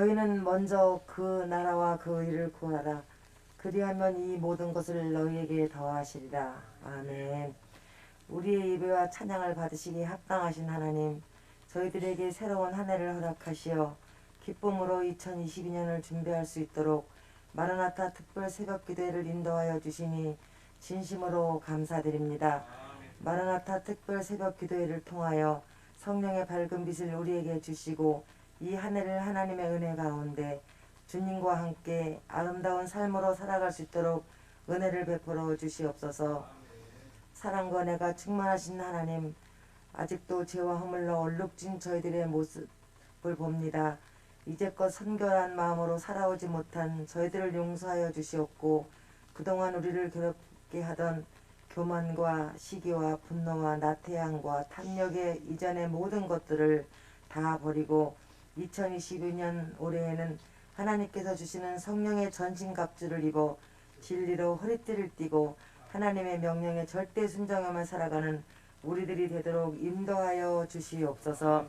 너희는 먼저 그 나라와 그 일을 구하라. 그리하면 이 모든 것을 너희에게 더하시리라. 아멘. 우리의 예배와 찬양을 받으시기 합당하신 하나님, 저희들에게 새로운 한 해를 허락하시어 기쁨으로 2022년을 준비할 수 있도록 마라나타 특별 새벽 기도회를 인도하여 주시니 진심으로 감사드립니다. 마라나타 특별 새벽 기도회를 통하여 성령의 밝은 빛을 우리에게 주시고 이 한 해를 하나님의 은혜 가운데 주님과 함께 아름다운 삶으로 살아갈 수 있도록 은혜를 베풀어 주시옵소서. 사랑과 은혜가 충만하신 하나님, 아직도 죄와 허물로 얼룩진 저희들의 모습을 봅니다. 이제껏 선결한 마음으로 살아오지 못한 저희들을 용서하여 주시옵고 그동안 우리를 괴롭게 하던 교만과 시기와 분노와 나태함과 탐욕의 이전의 모든 것들을 다 버리고 2022년 올해에는 하나님께서 주시는 성령의 전신갑주를 입어 진리로 허리띠를 띠고 하나님의 명령에 절대 순종하며 살아가는 우리들이 되도록 인도하여 주시옵소서.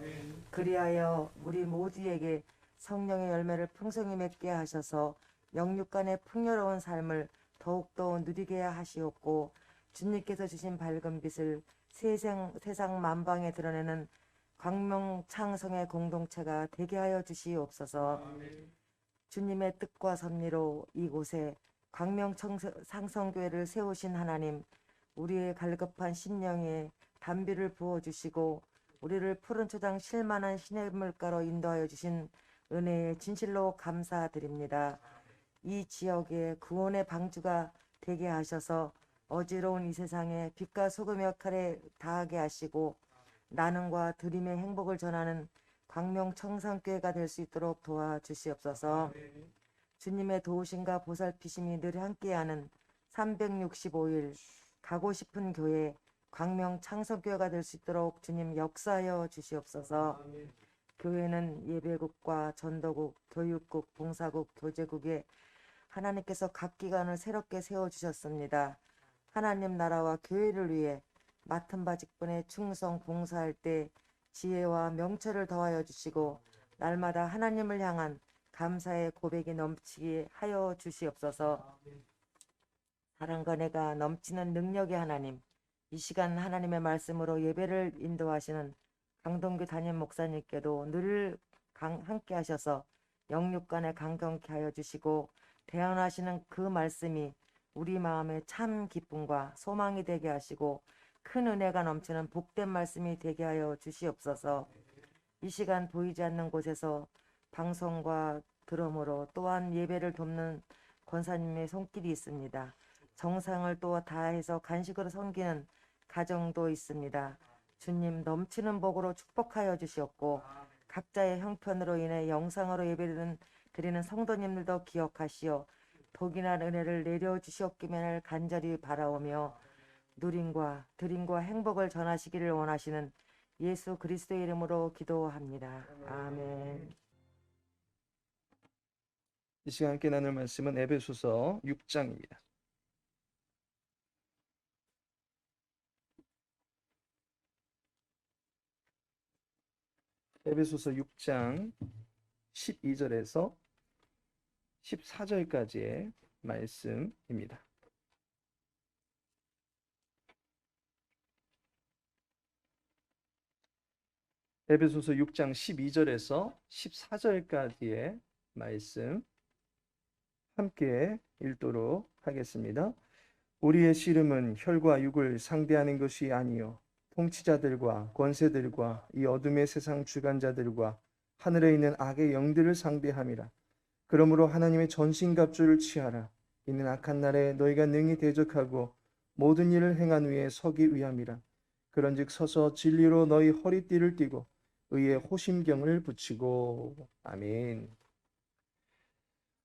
그리하여 우리 모두에게 성령의 열매를 풍성히 맺게 하셔서 영육간의 풍요로운 삶을 더욱더 누리게 하시옵고 주님께서 주신 밝은 빛을 세상, 세상 만방에 드러내는 광명창성의 공동체가 되게 하여 주시옵소서. 주님의 뜻과 섭리로 이곳에 광명상성교회를 세우신 하나님, 우리의 갈급한 심령에 담비를 부어주시고 우리를 푸른 초장 실만한 신의 물가로 인도하여 주신 은혜에 진실로 감사드립니다. 이 지역에 구원의 방주가 되게 하셔서 어지러운 이 세상에 빛과 소금 역할에 다하게 하시고 나눔과 드림의 행복을 전하는 광명청산교회가 될 수 있도록 도와주시옵소서. 주님의 도우심과 보살피심이 늘 함께하는 365일 가고 싶은 교회 광명 창성교회가 될 수 있도록 주님 역사하여 주시옵소서. 교회는 예배국과 전도국, 교육국, 봉사국, 교제국에 하나님께서 각 기관을 새롭게 세워 주셨습니다. 하나님 나라와 교회를 위해 맡은 바 직분에 충성 봉사할 때 지혜와 명철을 더하여 주시고 날마다 하나님을 향한 감사의 고백이 넘치게 하여 주시옵소서. 사랑과 내가 넘치는 능력의 하나님, 이 시간 하나님의 말씀으로 예배를 인도하시는 강동규 담임 목사님께도 늘 강- 함께 하셔서 영육간에 강경케 하여 주시고 대언하시는 그 말씀이 우리 마음에 참 기쁨과 소망이 되게 하시고 큰 은혜가 넘치는 복된 말씀이 되게 하여 주시옵소서. 이 시간 보이지 않는 곳에서 방송과 드럼으로 또한 예배를 돕는 권사님의 손길이 있습니다. 정상을 또 다해서 간식으로 섬기는 가정도 있습니다. 주님 넘치는 복으로 축복하여 주시옵고 각자의 형편으로 인해 영상으로 예배를 드리는 성도님들도 기억하시어 복이나 은혜를 내려 주시옵기만을 간절히 바라오며 누림과 드림과 행복을 전하시기를 원하시는 예수 그리스도의 이름으로 기도합니다. 아멘. 이 시간 함께 나눌 말씀은 에베소서 6장입니다. 에베소서 6장 12절에서 14절까지의 말씀입니다. 에베소서 6장 12절에서 14절까지의 말씀 함께 읽도록 하겠습니다. 우리의 씨름은 혈과 육을 상대하는 것이 아니요 통치자들과 권세들과 이 어둠의 세상 주관자들과 하늘에 있는 악의 영들을 상대함이라. 그러므로 하나님의 전신갑주를 취하라. 이는 악한 날에 너희가 능히 대적하고 모든 일을 행한 후에 서기 위함이라. 그런즉 서서 진리로 너희 허리띠를 띠고 의의 호심경을 붙이고 아멘.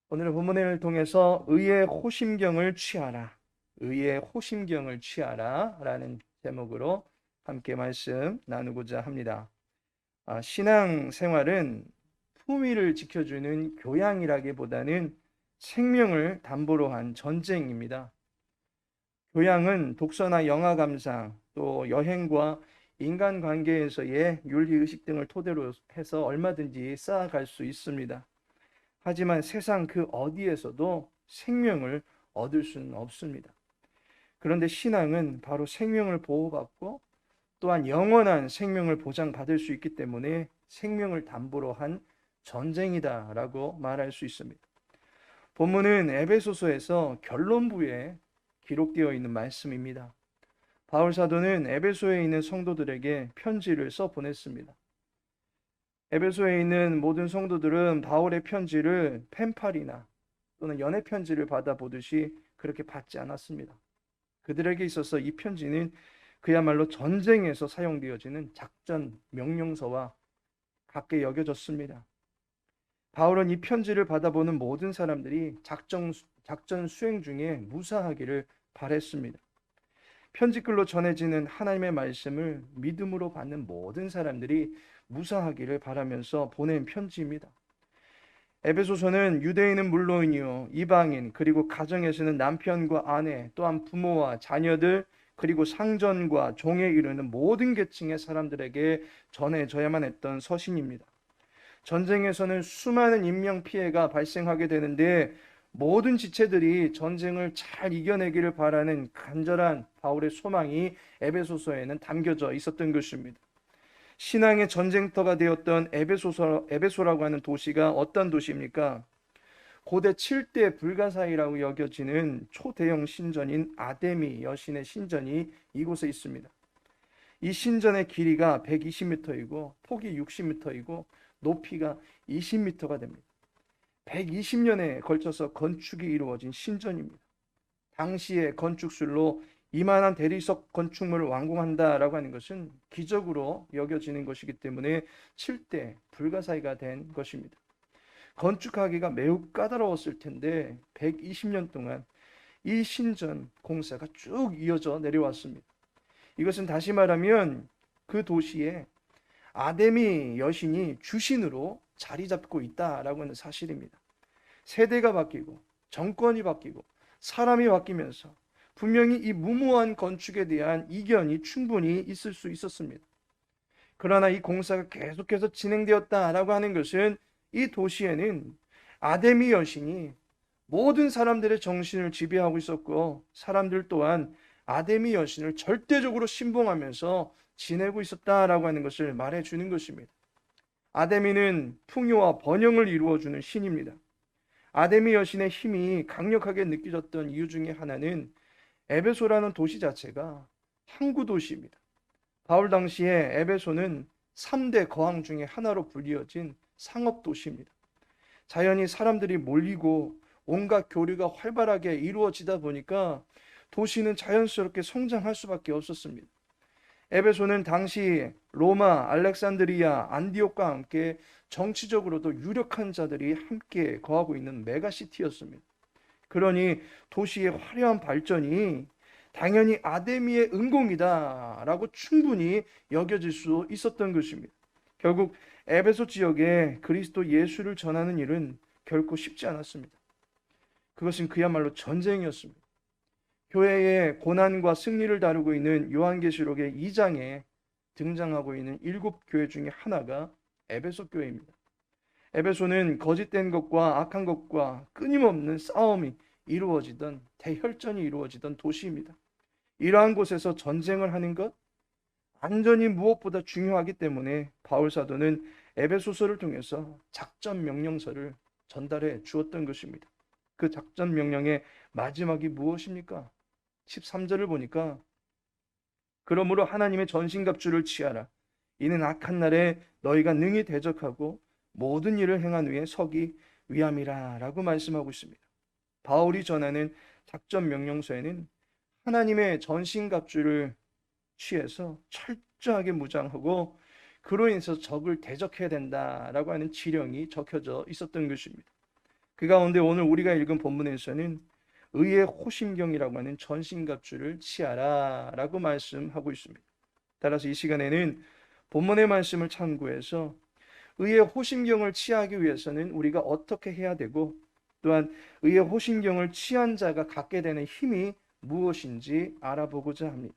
오늘 본문을 통해서 의의 호심경을 취하라. 의의 호심경을 취하라. 라는 제목으로 함께 말씀 나누고자 합니다. 아, 신앙 생활은 품위를 지켜주는 교양이라기보다는 생명을 담보로 한 전쟁입니다. 교양은 독서나 영화 감상, 또 여행과 인간 관계에서의 윤리 의식 등을 토대로 해서 얼마든지 쌓아갈 수 있습니다. 하지만 세상 그 어디에서도 생명을 얻을 수는 없습니다. 그런데 신앙은 바로 생명을 보호받고 또한 영원한 생명을 보장받을 수 있기 때문에 생명을 담보로 한 전쟁이다라고 말할 수 있습니다. 본문은 에베소서에서 결론부에 기록되어 있는 말씀입니다. 바울 사도는 에베소에 있는 성도들에게 편지를 써 보냈습니다. 에베소에 있는 모든 성도들은 바울의 편지를 펜팔이나 또는 연애 편지를 받아보듯이 그렇게 받지 않았습니다. 그들에게 있어서 이 편지는 그야말로 전쟁에서 사용되어지는 작전 명령서와 같게 여겨졌습니다. 바울은 이 편지를 받아보는 모든 사람들이 작전, 작전 수행 중에 무사하기를 바랬습니다. 편지글로 전해지는 하나님의 말씀을 믿음으로 받는 모든 사람들이 무사하기를 바라면서 보낸 편지입니다. 에베소서는 유대인은 물론이요 이방인 그리고 가정에서는 남편과 아내 또한 부모와 자녀들 그리고 상전과 종에 이르는 모든 계층의 사람들에게 전해져야만 했던 서신입니다. 전쟁에서는 수많은 인명 피해가 발생하게 되는데 모든 지체들이 전쟁을 잘 이겨내기를 바라는 간절한 바울의 소망이 에베소서에는 담겨져 있었던 것입니다. 신앙의 전쟁터가 되었던 에베소서, 에베소라고 하는 도시가 어떤 도시입니까? 고대 7대 불가사의라고 여겨지는 초대형 신전인 아데미 여신의 신전이 이곳에 있습니다. 이 신전의 길이가 120m이고 폭이 60m이고 높이가 20m가 됩니다. 120년에 걸쳐서 건축이 이루어진 신전입니다. 당시의 건축술로 이만한 대리석 건축물을 완공한다라고 하는 것은 기적으로 여겨지는 것이기 때문에 7대 불가사의가 된 것입니다. 건축하기가 매우 까다로웠을 텐데 120년 동안 이 신전 공사가 쭉 이어져 내려왔습니다. 이것은 다시 말하면 그 도시에 아데미 여신이 주신으로 자리 잡고 있다라고 하는 사실입니다. 세대가 바뀌고 정권이 바뀌고 사람이 바뀌면서 분명히 이 무모한 건축에 대한 이견이 충분히 있을 수 있었습니다. 그러나 이 공사가 계속해서 진행되었다라고 하는 것은 이 도시에는 아데미 여신이 모든 사람들의 정신을 지배하고 있었고 사람들 또한 아데미 여신을 절대적으로 신봉하면서 지내고 있었다라고 하는 것을 말해 주는 것입니다. 아데미는 풍요와 번영을 이루어 주는 신입니다. 아데미 여신의 힘이 강력하게 느껴졌던 이유 중에 하나는 에베소라는 도시 자체가 항구 도시입니다. 바울 당시에 에베소는 3대 거항 중에 하나로 불리어진 상업 도시입니다. 자연히 사람들이 몰리고 온갖 교류가 활발하게 이루어지다 보니까 도시는 자연스럽게 성장할 수밖에 없었습니다. 에베소는 당시 로마, 알렉산드리아, 안디옥과 함께 정치적으로도 유력한 자들이 함께 거하고 있는 메가시티였습니다. 그러니 도시의 화려한 발전이 당연히 아데미의 은공이다라고 충분히 여겨질 수 있었던 것입니다. 결국 에베소 지역에 그리스도 예수를 전하는 일은 결코 쉽지 않았습니다. 그것은 그야말로 전쟁이었습니다. 교회의 고난과 승리를 다루고 있는 요한계시록의 2장에 등장하고 있는 일곱 교회 중에 하나가 에베소 교회입니다. 에베소는 거짓된 것과 악한 것과 끊임없는 싸움이 이루어지던 대혈전이 이루어지던 도시입니다. 이러한 곳에서 전쟁을 하는 것 안전이 무엇보다 중요하기 때문에 바울 사도는 에베소서를 통해서 작전 명령서를 전달해 주었던 것입니다. 그 작전 명령의 마지막이 무엇입니까? 13절을 보니까 그러므로 하나님의 전신갑주를 취하라. 이는 악한 날에 너희가 능히 대적하고 모든 일을 행한 후에 서기 위함이라 라고 말씀하고 있습니다. 바울이 전하는 작전 명령서에는 하나님의 전신갑주를 취해서 철저하게 무장하고 그로 인해서 적을 대적해야 된다라고 하는 지령이 적혀져 있었던 것입니다. 그 가운데 오늘 우리가 읽은 본문에서는 의의 호심경이라고 하는 전신갑주를 취하라 라고 말씀하고 있습니다. 따라서 이 시간에는 본문의 말씀을 참고해서 의의 호심경을 취하기 위해서는 우리가 어떻게 해야 되고 또한 의의 호심경을 취한 자가 갖게 되는 힘이 무엇인지 알아보고자 합니다.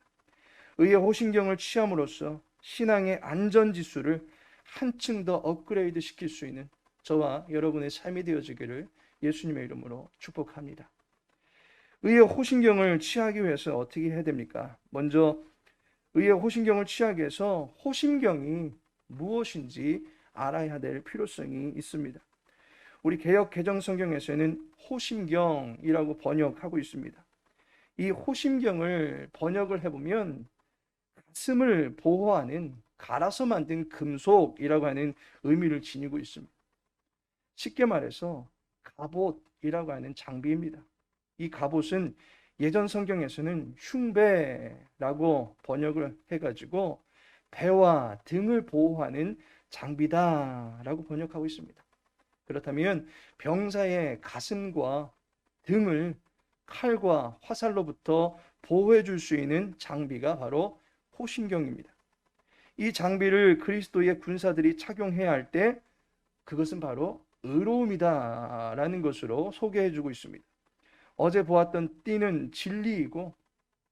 의의 호심경을 취함으로써 신앙의 안전 지수를 한층 더 업그레이드 시킬 수 있는 저와 여러분의 삶이 되어지기를 예수님의 이름으로 축복합니다. 의의 호신경을 취하기 위해서 어떻게 해야 됩니까? 먼저 의의 호신경을 취하기 위해서 호신경이 무엇인지 알아야 될 필요성이 있습니다. 우리 개역 개정 성경에서는 호심경이라고 번역하고 있습니다. 이 호심경을 번역을 해보면 가슴을 보호하는 갈아서 만든 금속이라고 하는 의미를 지니고 있습니다. 쉽게 말해서 갑옷이라고 하는 장비입니다. 이 갑옷은 예전 성경에서는 흉배라고 번역을 해가지고 배와 등을 보호하는 장비다라고 번역하고 있습니다. 그렇다면 병사의 가슴과 등을 칼과 화살로부터 보호해 줄 수 있는 장비가 바로 호신경입니다. 이 장비를 그리스도의 군사들이 착용해야 할 때 그것은 바로 의로움이다라는 것으로 소개해 주고 있습니다. 어제 보았던 띠는 진리이고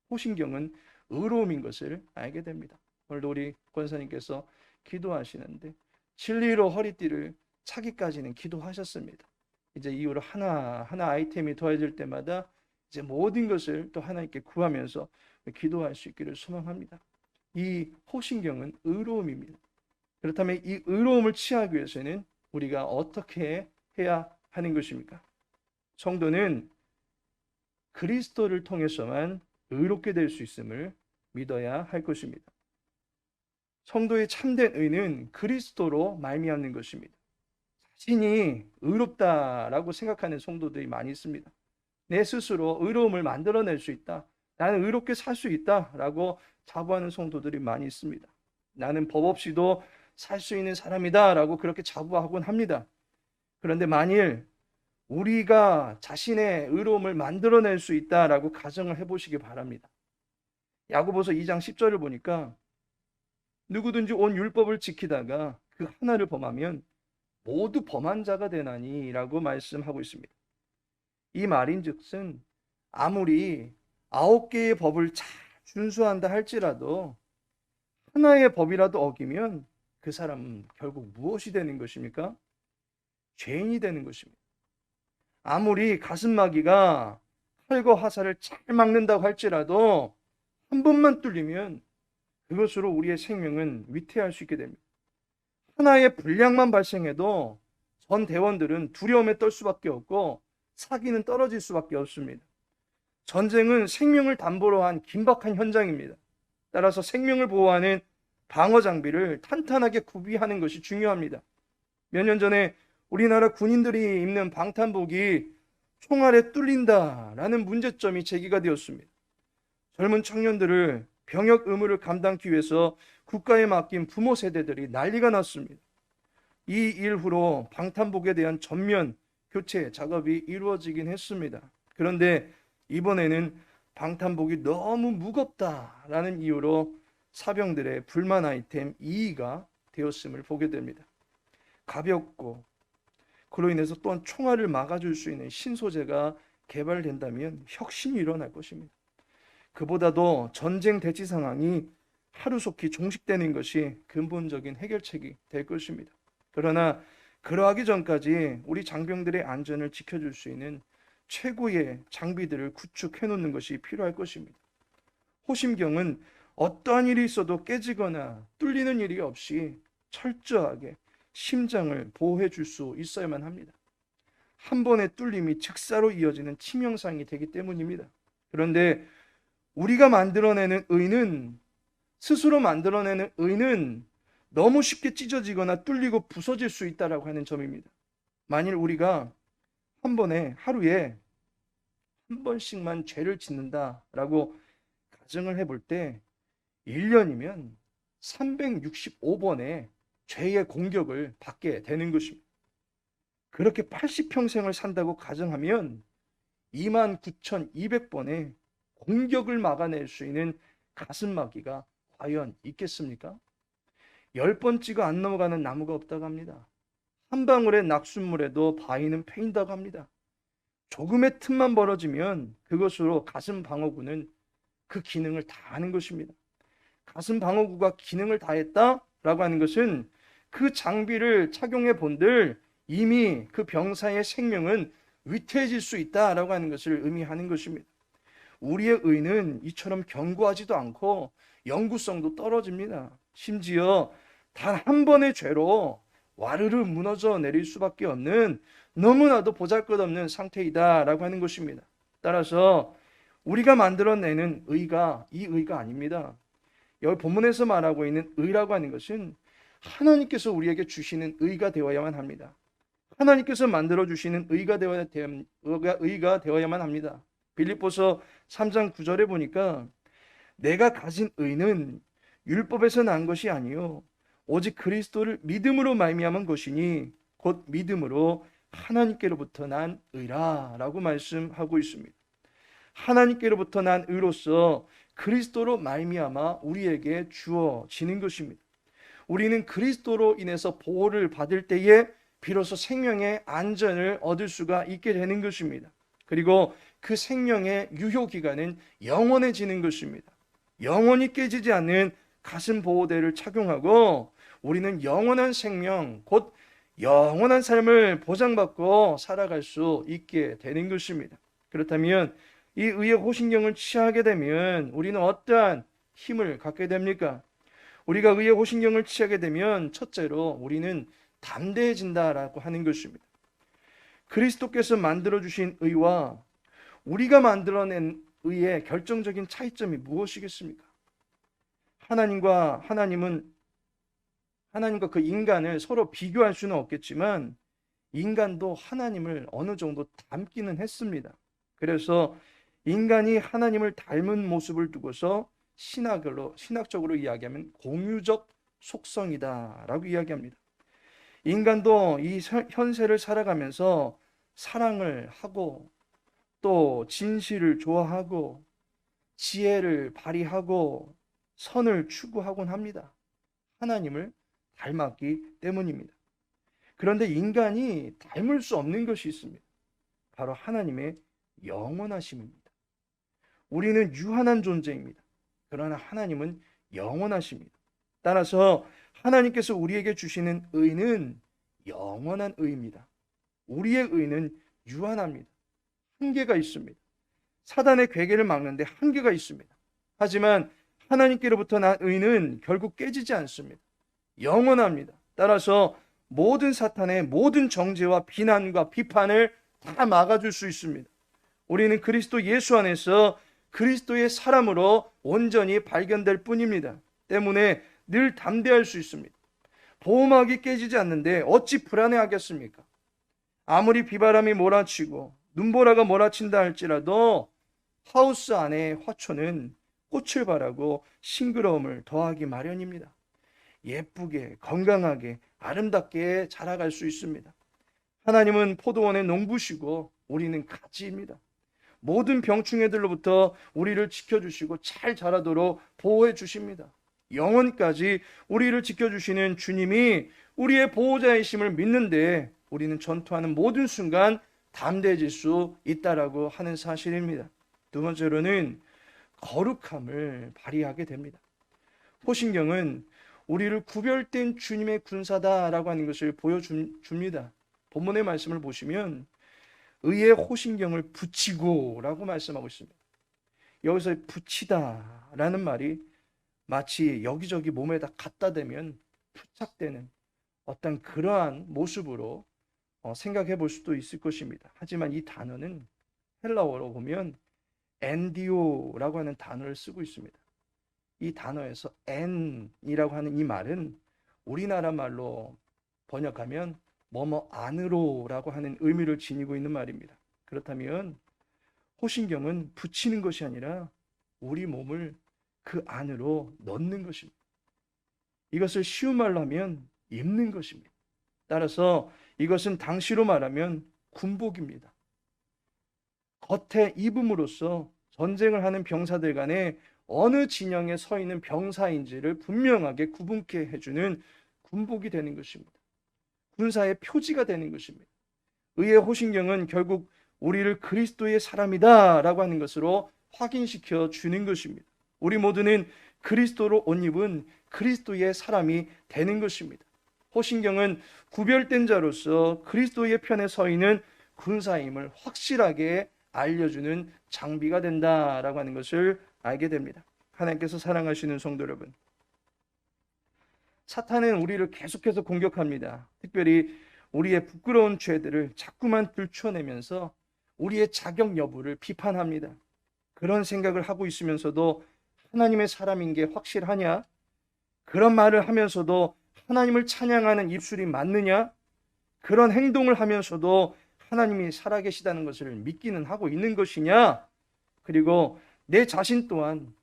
호신경은 의로움인 것을 알게 됩니다. 오늘도 우리 권사님께서 기도하시는데 진리로 허리띠를 차기까지는 기도하셨습니다. 이제 이후로 하나 하나 아이템이 더해질 때마다 이제 모든 것을 또 하나님께 구하면서 기도할 수 있기를 소망합니다. 이 호신경은 의로움입니다. 그렇다면 이 의로움을 취하기 위해서는 우리가 어떻게 해야 하는 것입니까? 성도는 그리스도를 통해서만 의롭게 될 수 있음을 믿어야 할 것입니다. 성도의 참된 의는 그리스도로 말미암는 것입니다. 자신이 의롭다라고 생각하는 성도들이 많이 있습니다. 내 스스로 의로움을 만들어낼 수 있다. 나는 의롭게 살 수 있다라고 자부하는 성도들이 많이 있습니다. 나는 법 없이도 살 수 있는 사람이다라고 그렇게 자부하곤 합니다. 그런데 만일 우리가 자신의 의로움을 만들어낼 수 있다라고 가정을 해보시기 바랍니다. 야고보서 2장 10절을 보니까 누구든지 온 율법을 지키다가 그 하나를 범하면 모두 범한 자가 되나니라고 말씀하고 있습니다. 이 말인즉슨 아무리 아홉 개의 법을 잘 준수한다 할지라도 하나의 법이라도 어기면 그 사람은 결국 무엇이 되는 것입니까? 죄인이 되는 것입니다. 아무리 가슴마귀가 칼과 화살을 잘 막는다고 할지라도 한 번만 뚫리면 그것으로 우리의 생명은 위태할 수 있게 됩니다. 하나의 불량만 발생해도 전 대원들은 두려움에 떨 수밖에 없고 사기는 떨어질 수밖에 없습니다. 전쟁은 생명을 담보로 한 긴박한 현장입니다. 따라서 생명을 보호하는 방어 장비를 탄탄하게 구비하는 것이 중요합니다. 몇 년 전에 우리나라 군인들이 입는 방탄복이 총알에 뚫린다라는 문제점이 제기가 되었습니다. 젊은 청년들을 병역 의무를 감당하기 위해서 국가에 맡긴 부모 세대들이 난리가 났습니다. 이 일후로 방탄복에 대한 전면 교체 작업이 이루어지긴 했습니다. 그런데 이번에는 방탄복이 너무 무겁다라는 이유로 사병들의 불만 아이템 2위가 되었음을 보게 됩니다. 가볍고 그로 인해서 또한 총알을 막아줄 수 있는 신소재가 개발된다면 혁신이 일어날 것입니다. 그보다도 전쟁 대치 상황이 하루속히 종식되는 것이 근본적인 해결책이 될 것입니다. 그러나 그러하기 전까지 우리 장병들의 안전을 지켜줄 수 있는 최고의 장비들을 구축해 놓는 것이 필요할 것입니다. 호심경은 어떠한 일이 있어도 깨지거나 뚫리는 일이 없이 철저하게 심장을 보호해 줄 수 있어야만 합니다. 한 번의 뚫림이 즉사로 이어지는 치명상이 되기 때문입니다. 그런데 우리가 만들어내는 의는 스스로 만들어내는 의는 너무 쉽게 찢어지거나 뚫리고 부서질 수 있다라고 하는 점입니다. 만일 우리가 한 번에 하루에 한 번씩만 죄를 짓는다라고 가정을 해볼 때 1년이면 365번의 죄의 공격을 받게 되는 것입니다. 그렇게 80평생을 산다고 가정하면 29,200번의 공격을 막아낼 수 있는 가슴막이가 과연 있겠습니까? 열 번째가 안 넘어가는 나무가 없다고 합니다. 한 방울의 낙숫물에도 바위는 패인다고 합니다. 조금의 틈만 벌어지면 그것으로 가슴 방어구는 그 기능을 다 하는 것입니다. 가슴 방어구가 기능을 다했다라고 하는 것은 그 장비를 착용해 본들 이미 그 병사의 생명은 위태해질 수 있다라고 하는 것을 의미하는 것입니다. 우리의 의는 이처럼 견고하지도 않고 영구성도 떨어집니다. 심지어 단 한 번의 죄로 와르르 무너져 내릴 수밖에 없는 너무나도 보잘것없는 상태이다라고 하는 것입니다. 따라서 우리가 만들어내는 의가 이 의가 아닙니다. 여기 본문에서 말하고 있는 의라고 하는 것은 하나님께서 우리에게 주시는 의가 되어야만 합니다. 하나님께서 만들어 주시는 의가 되어야 의가, 의가 되어야만 합니다. 빌립보서 3장 9절에 보니까 내가 가진 의는 율법에서 난 것이 아니요 오직 그리스도를 믿음으로 말미암은 것이니 곧 믿음으로 하나님께로부터 난 의라라고 말씀하고 있습니다. 하나님께로부터 난 의로서 그리스도로 말미암아 우리에게 주어지는 것입니다. 우리는 그리스도로 인해서 보호를 받을 때에 비로소 생명의 안전을 얻을 수가 있게 되는 것입니다. 그리고 그 생명의 유효 기간은 영원해지는 것입니다. 영원히 깨지지 않는 가슴 보호대를 착용하고 우리는 영원한 생명, 곧 영원한 삶을 보장받고 살아갈 수 있게 되는 것입니다. 그렇다면 이 의의 호신경을 취하게 되면 우리는 어떠한 힘을 갖게 됩니까? 우리가 의의 호신경을 취하게 되면 첫째로 우리는 담대해진다라고 하는 것입니다. 그리스도께서 만들어 주신 의와 우리가 만들어낸 의의 결정적인 차이점이 무엇이겠습니까? 하나님과 하나님은 하나님과 그 인간을 서로 비교할 수는 없겠지만 인간도 하나님을 어느 정도 닮기는 했습니다. 그래서 인간이 하나님을 닮은 모습을 두고서 신학으로 신학적으로 이야기하면 공유적 속성이다라고 이야기합니다. 인간도 이 현세를 살아가면서 사랑을 하고 또 진실을 좋아하고 지혜를 발휘하고 선을 추구하곤 합니다. 하나님을 닮았기 때문입니다. 그런데 인간이 닮을 수 없는 것이 있습니다. 바로 하나님의 영원하심입니다. 우리는 유한한 존재입니다. 그러나 하나님은 영원하십니다. 따라서 하나님께서 우리에게 주시는 의는 영원한 의입니다. 우리의 의는 유한합니다. 한계가 있습니다. 사단의 괴계를 막는데 한계가 있습니다. 하지만 하나님께로부터 난 의는 결국 깨지지 않습니다. 영원합니다. 따라서 모든 사탄의 모든 정죄와 비난과 비판을 다 막아줄 수 있습니다. 우리는 그리스도 예수 안에서 그리스도의 사람으로 온전히 발견될 뿐입니다. 때문에 늘 담대할 수 있습니다. 보호막이 깨지지 않는데 어찌 불안해하겠습니까? 아무리 비바람이 몰아치고 눈보라가 몰아친다 할지라도 하우스 안의 화초는 꽃을 바라고 싱그러움을 더하기 마련입니다. 예쁘게, 건강하게, 아름답게 자라갈 수 있습니다. 하나님은 포도원의 농부시고 우리는 가지입니다. 모든 병충해들로부터 우리를 지켜주시고 잘 자라도록 보호해 주십니다. 영원까지 우리를 지켜주시는 주님이 우리의 보호자이심을 믿는데 우리는 전투하는 모든 순간 담대해질 수 있다라고 하는 사실입니다. 두 번째로는 거룩함을 발휘하게 됩니다. 호신경은 우리를 구별된 주님의 군사다라고 하는 것을 보여줍니다. 본문의 말씀을 보시면 의의 호신경을 붙이고라고 말씀하고 있습니다. 여기서 붙이다라는 말이 마치 여기저기 몸에다 갖다 대면 부착되는 어떤 그러한 모습으로 어, 생각해 볼 수도 있을 것입니다. 하지만 이 단어는 헬라어로 보면 엔디오라고 하는 단어를 쓰고 있습니다. 이 단어에서 엔이라고 하는 이 말은 우리나라 말로 번역하면 뭐뭐 안으로라고 하는 의미를 지니고 있는 말입니다. 그렇다면 호신경은 붙이는 것이 아니라 우리 몸을 그 안으로 넣는 것입니다. 이것을 쉬운 말로 하면 입는 것입니다. 따라서 이것은 당시로 말하면 군복입니다. 겉에 입음으로써 전쟁을 하는 병사들 간에 어느 진영에 서 있는 병사인지를 분명하게 구분케 해주는 군복이 되는 것입니다. 군사의 표지가 되는 것입니다. 의의 호신경은 결국 우리를 그리스도의 사람이다 라고 하는 것으로 확인시켜 주는 것입니다. 우리 모두는 그리스도로 옷 입은 그리스도의 사람이 되는 것입니다. 호신경은 구별된 자로서 그리스도의 편에 서 있는 군사임을 확실하게 알려주는 장비가 된다라고 하는 것을 알게 됩니다. 하나님께서 사랑하시는 성도 여러분. 사탄은 우리를 계속해서 공격합니다. 특별히 우리의 부끄러운 죄들을 자꾸만 들춰내면서 우리의 자격 여부를 비판합니다. 그런 생각을 하고 있으면서도 하나님의 사람인 게 확실하냐? 그런 말을 하면서도 하나님을 찬양하는 입술이 맞느냐? 그런 행동을 하면서도 하나님이 살아계시다는 것을 믿기는 하고 있는 것이냐? 그리고 내 자신 또한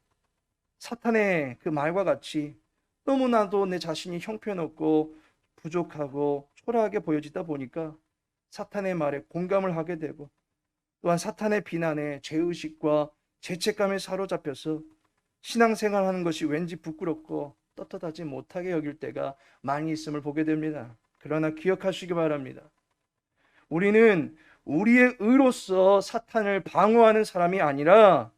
사탄의 그 말과 같이 너무나도 내 자신이 형편없고 부족하고 초라하게 보여지다 보니까 사탄의 말에 공감을 하게 되고 또한 사탄의 비난에 죄의식과 죄책감에 사로잡혀서 신앙생활 하는 것이 왠지 부끄럽고 떳떳하지 못하게 여길 때가 많이 있음을 보게 됩니다. 그러나 기억하시기 바랍니다. 우리는 우리의 의로서 사탄을 방어하는 사람이 아니라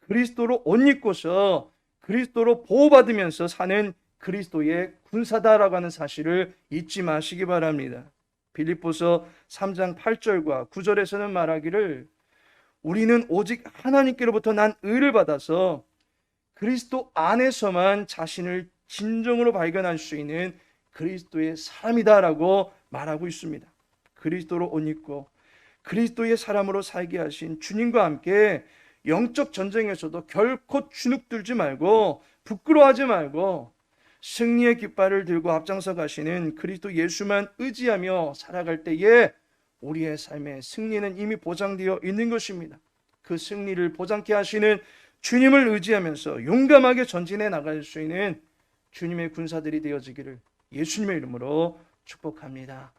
그리스도로 옷 입고서 그리스도로 보호받으면서 사는 그리스도의 군사다라고 하는 사실을 잊지 마시기 바랍니다. 빌립보서 3장 8절과 9절에서는 말하기를 우리는 오직 하나님께로부터 난 의를 받아서 그리스도 안에서만 자신을 진정으로 발견할 수 있는 그리스도의 사람이다라고 말하고 있습니다. 그리스도로 옷 입고 그리스도의 사람으로 살게 하신 주님과 함께 영적 전쟁에서도 결코 주눅들지 말고 부끄러워하지 말고 승리의 깃발을 들고 앞장서 가시는 그리스도 예수만 의지하며 살아갈 때에 우리의 삶의 승리는 이미 보장되어 있는 것입니다. 그 승리를 보장케 하시는 주님을 의지하면서 용감하게 전진해 나갈 수 있는 주님의 군사들이 되어지기를 예수님의 이름으로 축복합니다.